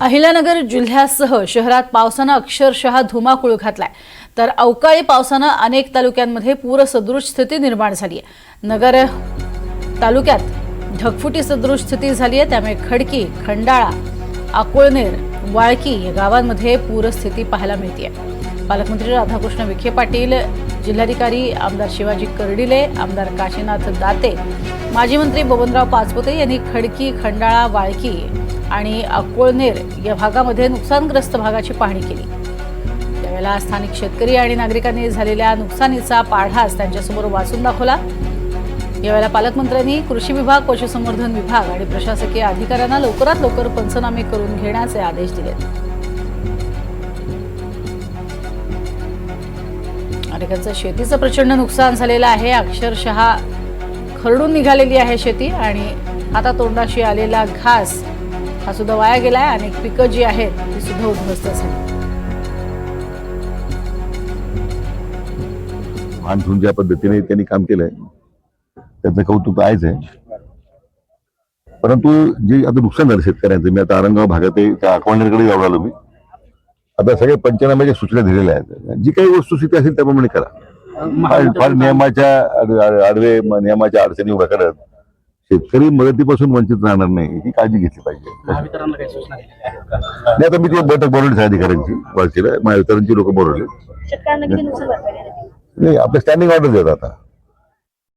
अहिल्यानगर जिल्ह्यासह शहरात पावसानं अक्षरशः धुमाकूळ घातलाय. तर अवकाळी पावसानं अनेक तालुक्यांमध्ये पूरसदृश स्थिती निर्माण झाली आहे. नगर तालुक्यात ढगफुटी सदृश स्थिती झाली आहे. त्यामुळे खडकी खंडाळा अकोळनेर वाळकी या गावांमध्ये पूरस्थिती पाहायला मिळते पालकमंत्री राधाकृष्ण विखे पाटील जिल्हाधिकारी आमदार शिवाजी कर्डिले आमदार काशीनाथ दाते माजी मंत्री बबनराव पाचपुते यांनी खडकी खंडाळा वाळकी आणि अकोळनेर या भागामध्ये नुकसानग्रस्त भागाची पाहणी केली. त्यावेळेला स्थानिक शेतकरी आणि नागरिकांनी झालेल्या नुकसानीचा पाढाच त्यांच्यासमोर वाचून दाखवला. यावेळेला पालकमंत्र्यांनी कृषी विभाग पशुसंवर्धन विभाग आणि प्रशासकीय अधिकाऱ्यांना लवकरात लवकर पंचनामे करून घेण्याचे आदेश दिले. अनेकांचं शेतीचं प्रचंड नुकसान झालेलं आहे. अक्षरशः खरडून निघालेली आहे शेती आणि आता तोंडाशी आलेला घास हा सुद्धा वाया गेलाय अनेक पिकं जी आहेत ती सुद्धा उद्ध्वस्त झाली. ठेवून ज्या पद्धतीने त्यांनी काम केलंय त्याचं कौतुक आहेच आहे. परंतु जे आता नुकसान झालं शेतकऱ्यांचं मी आता औरंगाबाद भागात आहे, त्या अकवांडरकडे जाऊन आलो मी. आता सगळे पंचनाम्याच्या सूचना दिलेल्या आहेत. जी काही वस्तुस्थिती असेल त्याप्रमाणे करा. फार नियमाच्या आड- आड- आडवे म- नियमाच्या अडचणी उभ्या करत शेतकरी मदतीपासून वंचित राहणार नाही ही काळजी घेतली पाहिजे? नाही आता मी ती बैठक बोलवली अधिकाऱ्यांची वाळशीला महावितरणची लोक बोलवले? नाही आपले स्टँडिंग ऑर्डर देतात आता